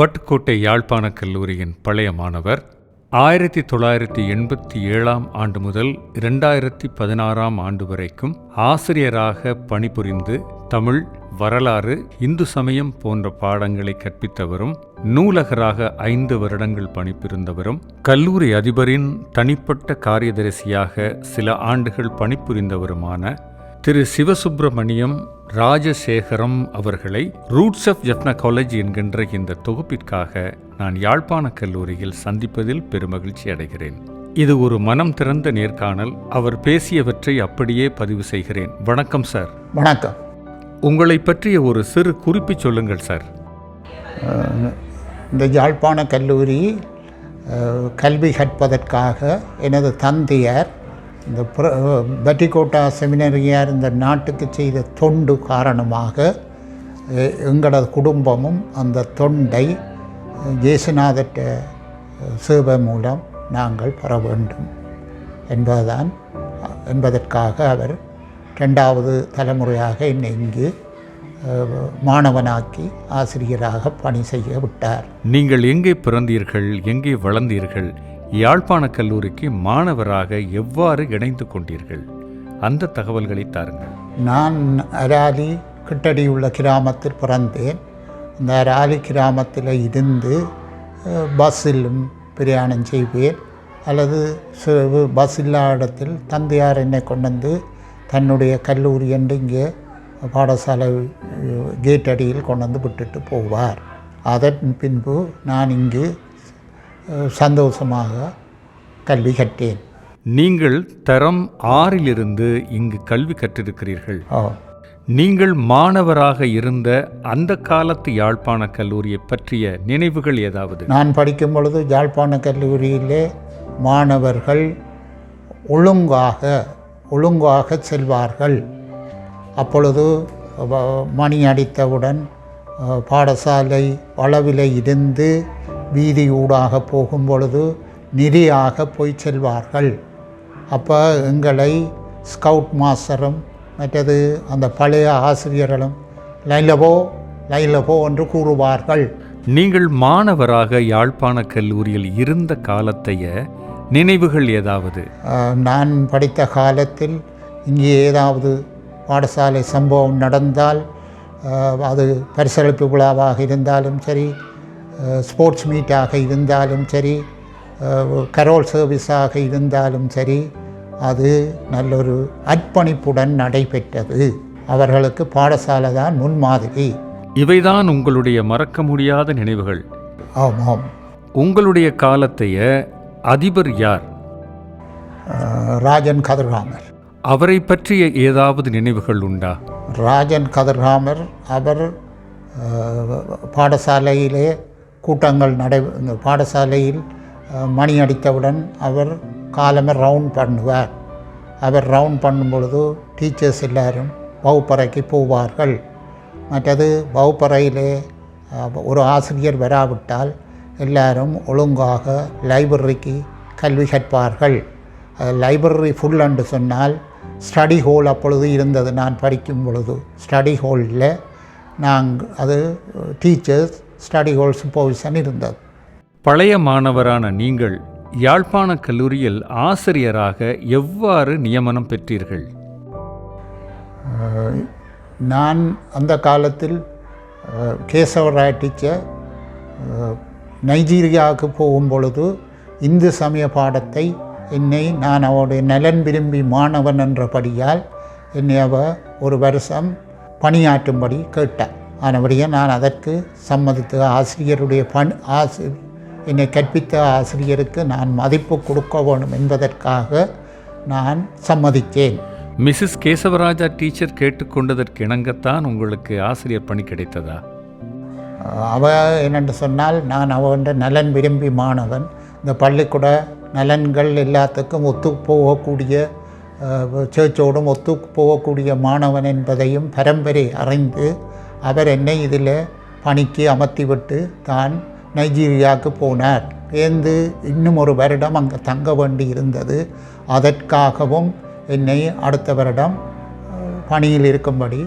வட்டுக்கோட்டை யாழ்ப்பாண கல்லூரியின் பழைய மாணவர் ஆயிரத்தி தொள்ளாயிரத்தி எண்பத்தி ஏழாம் ஆண்டு முதல் இரண்டாயிரத்தி பதினாறாம் ஆண்டு வரைக்கும் ஆசிரியராக பணிபுரிந்து தமிழ் வரலாறு இந்து சமயம் போன்ற பாடங்களை கற்பித்தவரும் நூலகராக ஐந்து வருடங்கள் பணிபுரிந்தவரும் கல்லூரி அதிபரின் தனிப்பட்ட காரியதரிசியாக சில ஆண்டுகள் பணிபுரிந்தவருமான திரு சிவசுப்பிரமணியம் ராஜசேகரம் அவர்களை ரூட்ஸ் ஆஃப் ஜப்னா காலேஜ் என்கின்ற இந்த தொகுப்பிற்காக நான் யாழ்ப்பாண கல்லூரியில் சந்திப்பதில் பெருமகிழ்ச்சி அடைகிறேன். இது ஒரு மனம் திறந்த நேர்காணல். அவர் பேசியவற்றை அப்படியே பதிவு செய்கிறேன். வணக்கம் சார். வணக்கம். உங்களை பற்றிய ஒரு சிறு குறிப்பு சொல்லுங்கள் சார். இந்த யாழ்ப்பாண கல்லூரி கல்வி கற்பதற்காக எனது தந்தையார் இந்த பிர- பட்டிக்கோட்டா செமினரியார் இந்த நாட்டுக்கு செய்த தொண்டு காரணமாக எங்களது குடும்பமும் அந்த தொண்டை ஜேசுநாதற்ற சேவை மூலம் நாங்கள் பெற வேண்டும் என்பதுதான் என்பதற்காக அவர் ரெண்டாவது தலைமுறையாக என்னை இங்கு மாணவனாக்கி ஆசிரியராக பணி செய்ய விட்டார். நீங்கள் எங்கே பிறந்தீர்கள் எங்கே வளர்ந்தீர்கள் யாழ்ப்பாண கல்லூரிக்கு மாணவராக எவ்வாறு இணைந்து கொண்டீர்கள்? அந்த தகவல்களை தாருங்கள். நான் அராலி கிட்டடி உள்ள கிராமத்தில் பிறந்தேன். அந்த அராலி கிராமத்தில் இருந்து பஸ்ஸிலும் பிரயாணம் செய்வேன். அல்லது பஸ் இல்லாத இடத்தில் தந்தையார் என்னை கொண்டு வந்து தன்னுடைய கல்லூரி என்று இங்கே பாடசாலை கேட் அடியில் கொண்டு வந்து விட்டுட்டு போவார். அதன் பின்பு நான் இங்கு சந்தோஷமாக கல்வி கற்றேன். நீங்கள் தரம் ஆறிலிருந்து இங்கு கல்வி கற்றிருக்கிறீர்கள். நீங்கள் மாணவராக இருந்த அந்த காலத்து யாழ்ப்பாண கல்லூரியை பற்றிய நினைவுகள் ஏதாவது? நான் படிக்கும் பொழுது யாழ்ப்பாண கல்லூரியிலே மாணவர்கள் ஒழுங்காக ஒழுங்காக செல்வார்கள். அப்பொழுது மணி அடித்தவுடன் பாடசாலை அளவில் இருந்து வீதி ஊடாக போகும் பொழுது நெறியாக போய் செல்வார்கள். அப்போ எங்களை ஸ்கவுட் மாஸ்டரும் மற்றது அந்த பழைய ஆசிரியர்களும் லைனில் போ என்று கூறுவார்கள். நீங்கள் மாணவராக யாழ்ப்பாண கல்லூரியில் இருந்த காலத்தைய நினைவுகள் ஏதாவது? நான் படித்த காலத்தில் இங்கே ஏதாவது பாடசாலை சம்பவம் நடந்தால் அது பரிசளிப்பு விழாவாக இருந்தாலும் சரி ஸ்போர்ட்ஸ் மீட்டாக இருந்தாலும் சரி கரோல் சர்வீஸாக இருந்தாலும் சரி அது நல்லொரு அர்ப்பணிப்புடன் நடைபெற்றது. அவர்களுக்கு பாடசாலை தான் முன்மாதிரி. இவைதான் உங்களுடைய மறக்க முடியாத நினைவுகள். ஆமாம். உங்களுடைய காலத்தைய அதிபர் யார்? ராஜன் கதிர்காமர். அவரை பற்றிய ஏதாவது நினைவுகள் உண்டா? ராஜன் கதிர்காமர் அவர் பாடசாலையிலே கூட்டங்கள் நடை இந்த பாடசாலையில் மணி அடித்தவுடன் அவர் காலமே ரவுண்ட் பண்ணுவார். அவர் ரவுண்ட் பண்ணும் பொழுது டீச்சர்ஸ் எல்லாரும் வகுப்பறைக்கு போவார்கள். மற்றது வகுப்பறையிலே ஒரு ஆசிரியர் வராவிட்டால் எல்லாரும் ஒழுங்காக லைப்ரரிக்கு கல்வி கற்பார்கள். லைப்ரரி ஃபுல் என்று சொன்னால் ஸ்டடி ஹோல் அப்பொழுது இருந்தது நான் படிக்கும் பொழுது. ஸ்டடி ஹோலில் நாங்கள் அது டீச்சர்ஸ் ஸ்டடி ஹோல் சூப்பர்விஷன் இருந்தது. பழைய மாணவரான நீங்கள் யாழ்ப்பாண கல்லூரியில் ஆசிரியராக எவ்வாறு நியமனம் பெற்றீர்கள்? நான் அந்த காலத்தில் கேசவராய் டீச்சர் நைஜீரியாவுக்கு போகும் பொழுது இந்து சமய பாடத்தை என்னை நான் அவருடைய நலன் விரும்பி மாணவன் என்றபடியால் என்னை அவ ஒரு வருஷம் பணியாற்றும்படி கேட்டார். ஆனபடியே நான் அதற்கு சம்மதித்து ஆசிரியருடைய பண் ஆசி என்னை கற்பித்த ஆசிரியருக்கு நான் மதிப்பு கொடுக்க வேண்டும் என்பதற்காக நான் சம்மதித்தேன். மிஸ்ஸஸ் கேசவராஜா டீச்சர் கேட்டுக்கொண்டதற்கு இணங்கத்தான் உங்களுக்கு ஆசிரியர் பணி கிடைத்ததா? அவ என்னென்று சொன்னால் நான் அவன்ற நலன் விரும்பி மாணவன். இந்த பள்ளிக்கூட நலன்கள் எல்லாத்துக்கும் ஒத்து போகக்கூடிய சேர்ச்சோடும் ஒத்து போகக்கூடிய மாணவன் என்பதையும் பரம்பரை அறிந்து அவர் என்னை இதில் பணிக்கு அமர்த்திவிட்டு தான் நைஜீரியாவுக்கு போனார். பேர்ந்து இன்னும் ஒரு வருடம் அங்கே தங்க வேண்டி இருந்தது. அதற்காகவும் என்னை அடுத்த வருடம் பணியில் இருக்கும்படி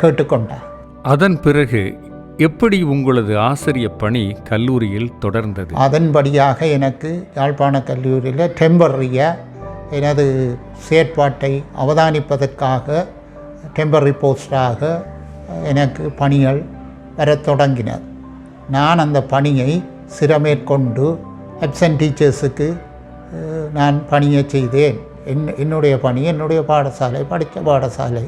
கேட்டுக்கொண்டார். அதன் பிறகு எப்படி உங்களது ஆசிரிய பணி கல்லூரியில் தொடர்ந்தது? அதன்படியாக எனக்கு யாழ்ப்பாண கல்லூரியில் டெம்பரரியாக எனது செயற்பாட்டை அவதானிப்பதற்காக டெம்பரரி போஸ்டாக எனக்கு பணிகள் வரத் தொடங்கின நான் அந்த பணியை சிரமேற்கொண்டு அப்சன்ட் டீச்சர்ஸுக்கு நான் பணியை செய்தேன். என் என்னுடைய பணி என்னுடைய பாடசாலை படித்த பாடசாலை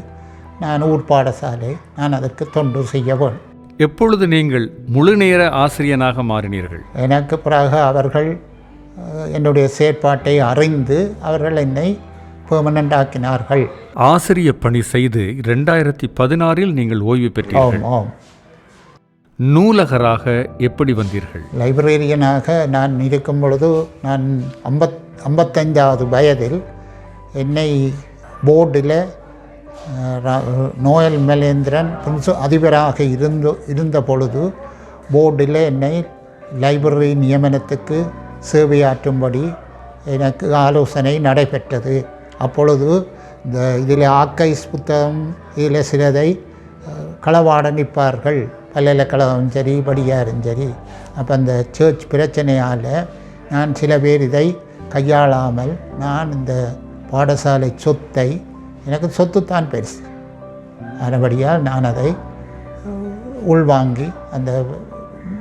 நான் ஊர் பாடசாலை நான் அதற்கு தொண்டு செய்ய வேண்டும் எப்பொழுது நீங்கள் முழுநேர ஆசிரியனாக மாறினீர்கள்? எனக்கு பிறகு அவர்கள் என்னுடைய செயற்பாட்டை அறிந்து அவர்கள் என்னை பெர்மனண்ட் ஆக்கினார்கள். ஆசிரிய பணி செய்து ரெண்டாயிரத்தி பதினாறில் நீங்கள் ஓய்வு பெற்றீர்கள். ஆம் நூலகராக எப்படி வந்தீர்கள்? லைப்ரரியனாக நான் இருக்கும் பொழுது நான் ஐம்பத் ஐம்பத்தைந்தாவது வயதில் என்னை போர்டில் நோயல் மலேந்திரன் பிரின்சு அதிபராக இருந்து இருந்த பொழுது போர்டில் என்னை லைப்ரரி நியமனத்துக்கு சேவையாற்றும்படி எனக்கு ஆலோசனை நடைபெற்றது. அப்பொழுது இந்த இதில் ஆக்கைஸ் புத்தகம் இதில் சிலதை களவாட நிற்பார்கள் பல்கலைக்கழகம் சரி படியாரும் சரி. அப்போ அந்த சர்ச் பிரச்சனையால் நான் சில பேர் இதை கையாளாமல் நான் இந்த பாடசாலை சொத்தை எனக்கு சொத்து தான் பெருசு. அதுபடியால் நான் அதை உள்வாங்கி அந்த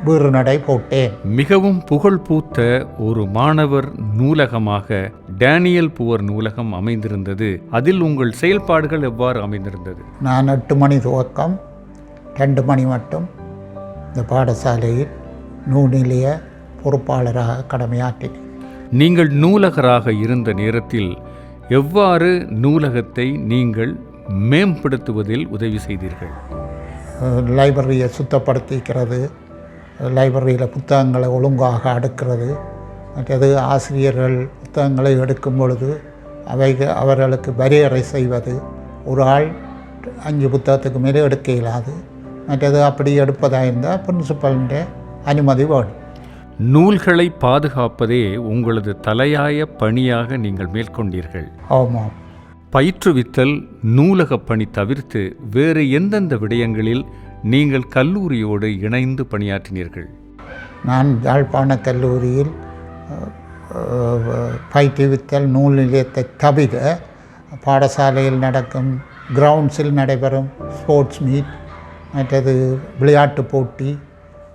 வீறு நடை போட்டேன். மிகவும் புகழ் பூத்த ஒரு மாணவர் நூலகமாக டேனியல் புவர் நூலகம் அமைந்திருந்தது. அதில் உங்கள் செயல்பாடுகள் எவ்வாறு அமைந்திருந்தது? நான் எட்டு மணி துவக்கம் ரெண்டு மணி மட்டும் இந்த பாடசாலையில் நூல்நிலைய பொறுப்பாளராக கடமையாற்றினேன். நீங்கள் நூலகராக இருந்த நேரத்தில் எவ்வாறு நூலகத்தை நீங்கள் மேம்படுத்துவதில் உதவி செய்தீர்கள்? லைப்ரரியை சுத்தப்படுத்திக்கிறது லைப்ரரியில் புத்தகங்களை ஒழுங்காக அடுக்கிறது. மற்றது ஆசிரியர்கள் புத்தகங்களை எடுக்கும் பொழுது அவை அவர்களுக்கு வரையறை செய்வது. ஒரு ஆள் அஞ்சு புத்தகத்துக்கு மேலே எடுக்க இயலாது. மற்றது அப்படி எடுப்பதாக இருந்தால் பிரின்சிபல்ன்ற அனுமதி வேணும். நூல்களை பாதுகாப்பதே உங்களது தலையாய பணியாக நீங்கள் மேற்கொண்டீர்கள். ஆமாம் பயிற்றுவித்தல் நூலகப் பணி தவிர்த்து வேறு எந்தெந்த விடயங்களில் நீங்கள் கல்லூரியோடு இணைந்து பணியாற்றினீர்கள். நான் யாழ்ப்பாண கல்லூரியில் பயிற்றுவித்தல் நூல் நிலையத்தை தவிர பாடசாலையில் நடக்கும் கிரவுண்ட்ஸில் நடைபெறும் ஸ்போர்ட்ஸ் மீட் மற்றது விளையாட்டு போட்டி.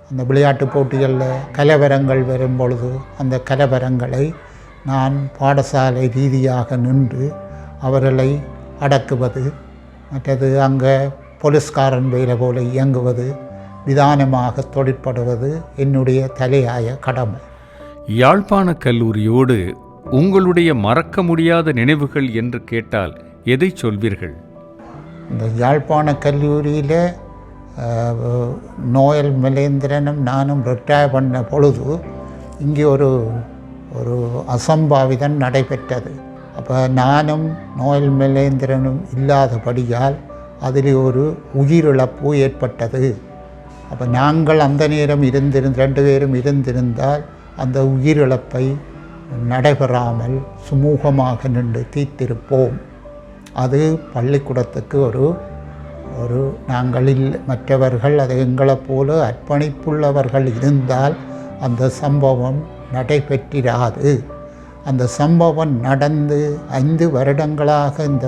அந்த விளையாட்டு போட்டிகளில் கலவரங்கள் வரும் பொழுது அந்த கலவரங்களை நான் பாடசாலை ரீதியாக நின்று அவர்களை அடக்குவது மற்றது அங்கே போலீஸ்காரன் வேலை போல இயங்குவது விதானமாக தொழிற்படுவது என்னுடைய தலையாய கடமை. யாழ்ப்பாண கல்லூரியோடு உங்களுடைய மறக்க முடியாத நினைவுகள் என்று கேட்டால் எதை சொல்வீர்கள்? இந்த யாழ்ப்பாண கல்லூரியில் நோயல் மலேந்திரனும் நானும் ரிட்டையர் பண்ண பொழுது இங்கே ஒரு ஒரு அசம்பாவிதம் நடைபெற்றது. அப்போ நானும் நோயல் மலேந்திரனும் இல்லாதபடியால் அதில் ஒரு உயிரிழப்பு ஏற்பட்டது. அப்போ நாங்கள் அந்த நேரம் இருந்திருந்து ரெண்டு பேரும் இருந்திருந்தால் அந்த உயிரிழப்பை நடைபெறாமல் சுமூகமாக நின்று தீர்த்திருப்போம். அது பள்ளிக்கூடத்துக்கு ஒரு ஒரு நாங்கள் இல்லை மற்றவர்கள் அது எங்களைப் போல அர்ப்பணிப்புள்ளவர்கள் இருந்தால் அந்த சம்பவம் நடைபெற்றிராது. அந்த சம்பவம் நடந்து ஐந்து வருடங்களாக இந்த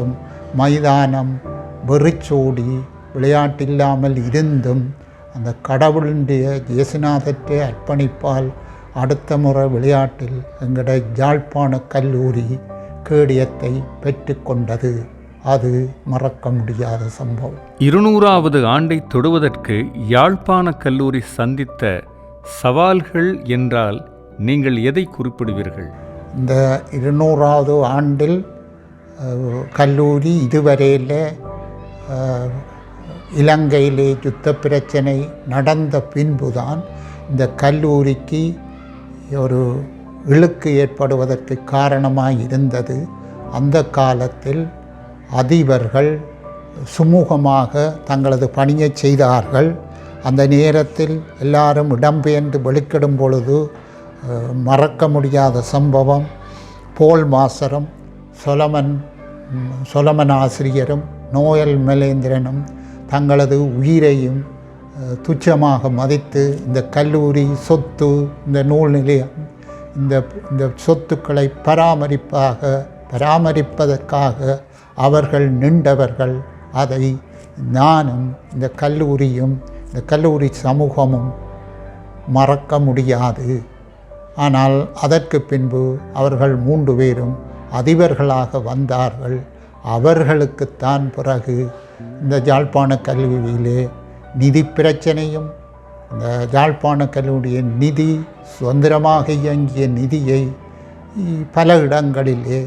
மைதானம் வெறிச்சோடி விளையாட்டில்லாமல் இருந்தும் அந்த கடவுளுடைய இயேசுநாதற்றை அர்ப்பணிப்பால் அடுத்த முறை விளையாட்டில் எங்களுடைய யாழ்ப்பாண கல்லூரி கேடியத்தை பெற்றுக்கொண்டது அது மறக்க முடியாத சம்பவம். இருநூறாவது ஆண்டை தொடுவதற்கு யாழ்ப்பாண கல்லூரி சந்தித்த சவால்கள் என்றால் நீங்கள் எதை குறிப்பிடுவீர்கள்? இந்த இருநூறாவது ஆண்டில் கல்லூரி இதுவரையில் இலங்கையிலே யுத்த பிரச்சனை நடந்த பின்புதான் இந்த கல்லூரிக்கு ஒரு இழுக்கு ஏற்படுவதற்கு காரணமாக இருந்தது. அந்த காலத்தில் அதிபர்கள் சுமூகமாக தங்களது பணியை செய்தார்கள். அந்த நேரத்தில் எல்லாரும் இடம்பெயர்ந்து வெளிக்கிடும் பொழுது மறக்க முடியாத சம்பவம். போல் மாசரும் சொலமன் சொலமன் ஆசிரியரும் நோயல் மலேந்திரனும் தங்களது உயிரையும் துச்சமாக மதித்து இந்த கல்லூரி சொத்து இந்த நூல் நிலையம் இந்த இந்த சொத்துக்களை பராமரிப்பாக பராமரிப்பதற்காக அவர்கள் நின்றவர்கள் அதை நானும் இந்த கல்லூரியும் இந்த கல்லூரி சமூகமும் மறக்க முடியாது. ஆனால் அதற்கு பின்பு அவர்கள் மூன்று பேரும் அதிபர்களாக வந்தார்கள். அவர்களுக்குத்தான் பிறகு இந்த ஜாழ்ப்பாண கல்லூரியிலே நிதி பிரச்சனையும் இந்த ஜாழ்ப்பாண கல்லூரியின் நிதி சுதந்திரமாக இயங்கிய நிதியை பல இடங்களிலே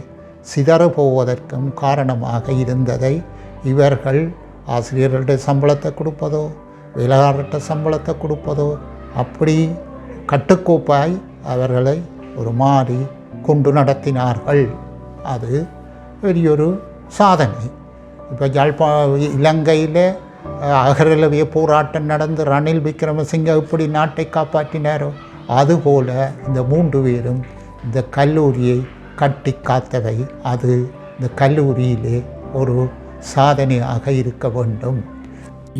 சிதற போவதற்கும் காரணமாக இருந்ததை இவர்கள் ஆசிரியர்களுடைய சம்பளத்தை கொடுப்பதோ வேலைக்காரர்கிட்ட சம்பளத்தை கொடுப்பதோ அப்படி கட்டுக்கோப்பாய் அவர்களை ஒரு மாறி கொண்டு நடத்தினார்கள். அது பெரியொரு சாதனை. இப்போ யாழ்ப்பா இலங்கையில் அகரலவிய போராட்டம் நடந்து ரணில் விக்ரமசிங்க எப்படி நாட்டை காப்பாற்றினாரோ அதுபோல இந்த மூன்று பேரும் இந்த கல்லூரியை கட்டி காத்தவை. அது இந்த கல்லூரியிலே ஒரு சாதனையாக இருக்க வேண்டும்.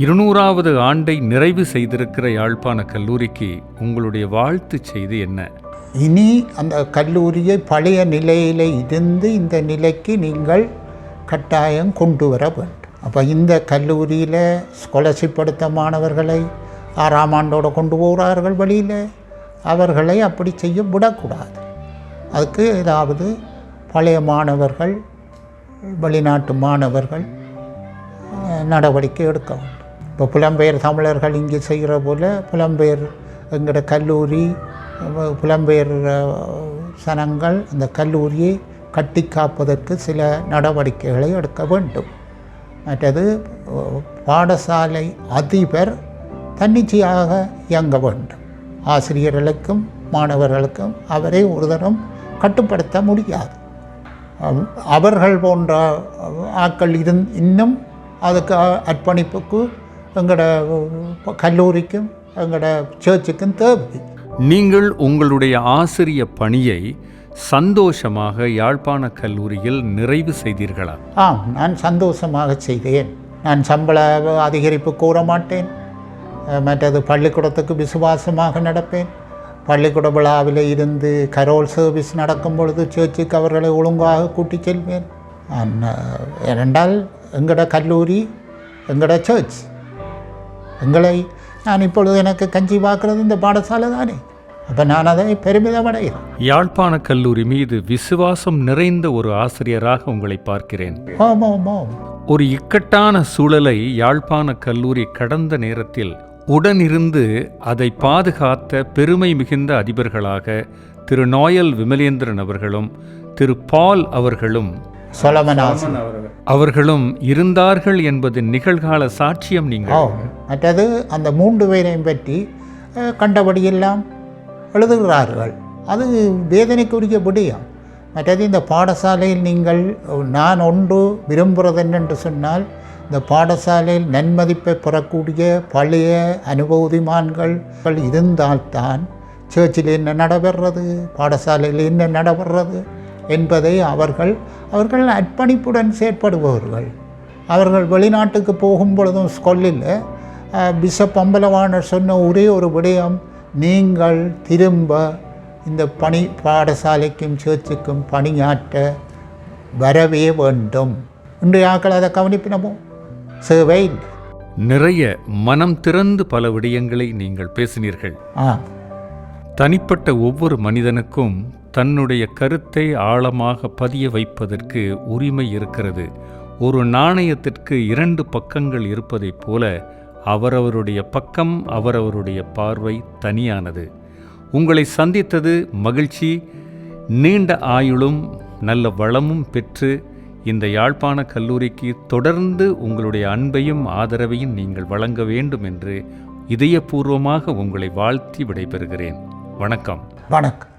இருநூறாவது ஆண்டை நிறைவு செய்திருக்கிற யாழ்ப்பாண கல்லூரிக்கு உங்களுடைய வாழ்த்து செய்தி என்ன? இனி அந்த கல்லூரியை பழைய நிலையில் இருந்து இந்த நிலைக்கு நீங்கள் கட்டாயம் கொண்டு வர வேண்டும். அப்போ இந்த கல்லூரியில் ஸ்காலர்ஷிப் எடுத்த மாணவர்களை ஆறாம் ஆண்டோடு கொண்டு போகிறார்கள் வழியில் அவர்களை அப்படி செய்ய விடக்கூடாது. அதுக்கு ஏதாவது பழைய மாணவர்கள் வெளிநாட்டு மாணவர்கள் நடவடிக்கை எடுக்க வேண்டும். இப்போ புலம்பெயர் தமிழர்கள் இங்கே செய்கிற போல் புலம்பெயர் எங்களோட கல்லூரி புலம்பெயர் சனங்கள் அந்த கல்லூரியை கட்டி காப்பதற்கு சில நடவடிக்கைகளை எடுக்க வேண்டும். மற்றது பாடசாலை அதிபர் தன்னிச்சையாக இயங்க வேண்டும். ஆசிரியர்களுக்கும் மாணவர்களுக்கும் அவரை ஒரு தரம் கட்டுப்படுத்த முடியாது. அவர்கள் போன்ற ஆட்கள் இருந் இன்னும் அதுக்கு அர்ப்பணிப்புக்கு எங்களோட கல்லூரிக்கும் எங்களோட சேர்ச்சுக்கும் தேவை. நீங்கள் உங்களுடைய ஆசிரிய பணியை சந்தோஷமாக யாழ்ப்பாண கல்லூரியில் நிறைவு செய்தீர்களா? ஆம் நான் சந்தோஷமாக செய்தேன். நான் சம்பள அதிகரிப்பு கூற மாட்டேன். மற்றது பள்ளிக்கூடத்துக்கு விசுவாசமாக நடப்பேன். பள்ளிக்கூட விழாவில் இருந்து கரோல் சர்வீஸ் நடக்கும் பொழுது சேர்ச்சுக்கு அவர்களை ஒழுங்காக கூட்டிச் செல்வேன். ஏனென்றால் எங்களோட கல்லூரி எங்களோட சர்ச் எங்களை நான் இப்பொழுது எனக்கு கஞ்சி பார்க்குறது இந்த பாடசாலை தானே. அப்போ நான் அதை பெருமிதம் அடைகிறேன் யாழ்ப்பாண கல்லூரி மீது விசுவாசம் நிறைந்த ஒரு ஆசிரியராக உங்களை பார்க்கிறேன். ஆமாம் ஆமாம். ஒரு இக்கட்டான சூழலை யாழ்ப்பாண கல்லூரி கடந்த நேரத்தில் உடனிருந்து அதை பாதுகாத்த பெருமை மிகுந்த அதிபர்களாக திரு நோயல் விமலேந்திரன் அவர்களும் திரு பால் அவர்களும் அவர்களும் இருந்தார்கள் என்பது நிகழ்கால சாட்சியம் நீங்கள். மற்றது அந்த மூன்று பேரையும் பற்றி கண்டபடியெல்லாம் எழுதுகிறார்கள். அது வேதனைக்குரிய விடயம் மற்றது இந்த பாடசாலையில் நீங்கள் நான் ஒன்று விரும்புகிறது என்னென்று சொன்னால் இந்த பாடசாலையில் நன்மதிப்பை பெறக்கூடிய பழைய அனுபவதிமான்கள் இருந்தால்தான் சர்ச்சில் என்ன நடைபெறது பாடசாலையில் என்ன நடைபெறது என்பதை அவர்கள் அவர்கள் அர்ப்பணிப்புடன் செயற்படுபவர்கள். அவர்கள் வெளிநாட்டுக்கு போகும் பொழுதும் ஸ்கொல்லில் பிஷப் அம்பலவாணர் சொன்ன ஒரே ஒரு விடயம் நீங்கள் திரும்ப இந்த பணி பாடசாலைக்கும் சேர்ச்சுக்கும் பணியாற்ற வரவே வேண்டும். இன்றைய ஆக்கள் அதை கவனிப்பினமோ? சேவை. நிறைய மனம் திறந்து பல விடயங்களை நீங்கள் பேசினீர்கள். ஆ. தனிப்பட்ட ஒவ்வொரு மனிதனுக்கும் தன்னுடைய கருத்தை ஆழமாக பதிய வைப்பதற்கு உரிமை இருக்கிறது. ஒரு நாணயத்திற்கு இரண்டு பக்கங்கள் இருப்பதைப் போல அவரவருடைய பக்கம் அவரவருடைய பார்வை தனியானது. உங்களை சந்தித்தது மகிழ்ச்சி நீண்ட ஆயுளும் நல்ல வளமும் பெற்று இந்த யாழ்ப்பாண கல்லூரிக்கு தொடர்ந்து உங்களுடைய அன்பையும் ஆதரவையும் நீங்கள் வழங்க வேண்டும் என்று இதயபூர்வமாக உங்களை வாழ்த்தி விடைபெறுகிறேன். வணக்கம். வணக்கம்.